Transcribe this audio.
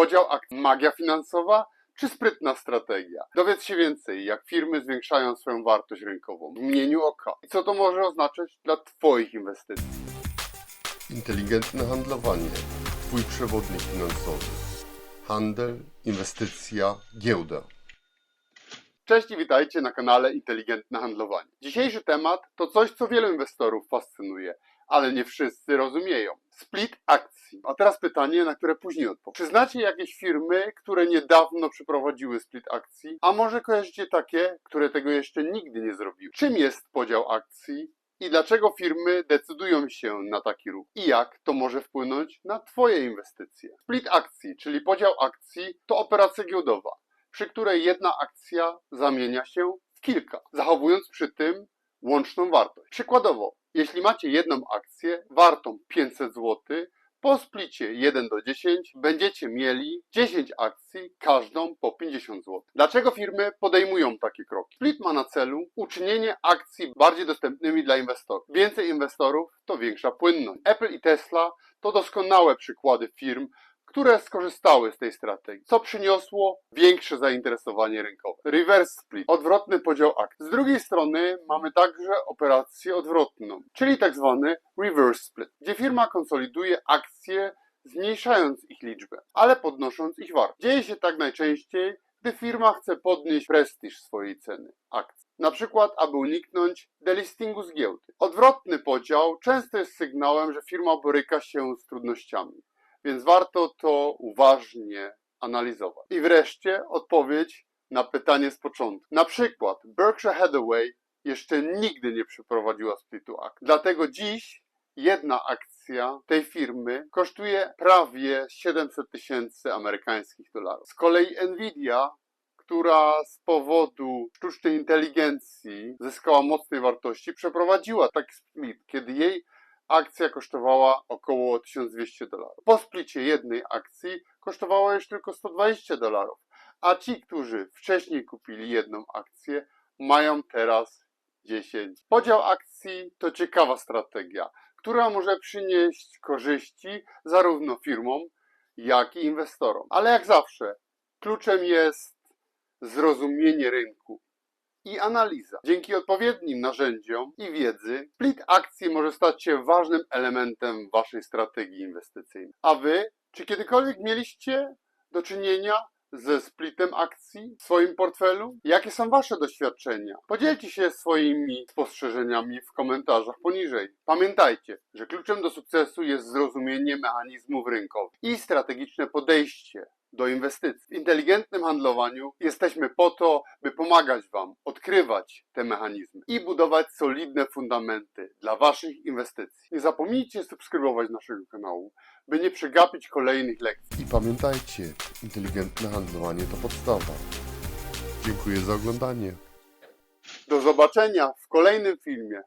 Podział akcji, magia finansowa czy sprytna strategia? Dowiedz się więcej, jak firmy zwiększają swoją wartość rynkową w mgnieniu oka. I co to może oznaczać dla Twoich inwestycji? Inteligentne handlowanie. Twój przewodnik finansowy. Handel, inwestycja, giełda. Cześć i witajcie na kanale Inteligentne Handlowanie. Dzisiejszy temat to coś, co wielu inwestorów fascynuje, ale nie wszyscy rozumieją. Split akcji. A teraz pytanie, na które później odpowiem. Czy znacie jakieś firmy, które niedawno przeprowadziły split akcji? A może kojarzycie takie, które tego jeszcze nigdy nie zrobiły? Czym jest podział akcji? I dlaczego firmy decydują się na taki ruch? I jak to może wpłynąć na Twoje inwestycje? Split akcji, czyli podział akcji, to operacja giełdowa przy której jedna akcja zamienia się w kilka, zachowując przy tym łączną wartość. Przykładowo, jeśli macie jedną akcję wartą 500 zł, po splicie 1 do 10 będziecie mieli 10 akcji, każdą po 50 zł. Dlaczego firmy podejmują takie kroki? Split ma na celu uczynienie akcji bardziej dostępnymi dla inwestorów. Więcej inwestorów to większa płynność. Apple i Tesla to doskonałe przykłady firm, które skorzystały z tej strategii, co przyniosło większe zainteresowanie rynkowe. Reverse split, odwrotny podział akcji. Z drugiej strony mamy także operację odwrotną, czyli tak zwany reverse split, gdzie firma konsoliduje akcje, zmniejszając ich liczbę, ale podnosząc ich wartość. Dzieje się tak najczęściej, gdy firma chce podnieść prestiż swojej ceny akcji. Na przykład, aby uniknąć delistingu z giełdy. Odwrotny podział często jest sygnałem, że firma boryka się z trudnościami więc warto to uważnie analizować. I wreszcie odpowiedź na pytanie z początku. Na przykład Berkshire Hathaway jeszcze nigdy nie przeprowadziła splitu akcji. Dlatego dziś jedna akcja tej firmy kosztuje prawie 700 tysięcy amerykańskich dolarów. Z kolei Nvidia która z powodu sztucznej inteligencji zyskała mocnej wartości, przeprowadziła taki split, kiedy jej akcja kosztowała około 1200 dolarów. Po splicie jednej akcji kosztowała już tylko 120 dolarów, a ci, którzy wcześniej kupili jedną akcję, mają teraz 10. Podział akcji to ciekawa strategia, która może przynieść korzyści zarówno firmom, jak i inwestorom. Ale jak zawsze, kluczem jest zrozumienie rynku i analiza. Dzięki odpowiednim narzędziom i wiedzy, split akcji może stać się ważnym elementem waszej strategii inwestycyjnej. A wy, czy kiedykolwiek mieliście do czynienia ze splitem akcji w swoim portfelu? Jakie są wasze doświadczenia? Podzielcie się swoimi spostrzeżeniami w komentarzach poniżej. Pamiętajcie, że kluczem do sukcesu jest zrozumienie mechanizmów rynkowych i strategiczne podejście do inwestycji. W inteligentnym handlowaniu jesteśmy po to, by pomagać Wam odkrywać te mechanizmy i budować solidne fundamenty dla Waszych inwestycji. Nie zapomnijcie subskrybować naszego kanału, by nie przegapić kolejnych lekcji. I pamiętajcie, inteligentne handlowanie to podstawa. Dziękuję za oglądanie. Do zobaczenia w kolejnym filmie.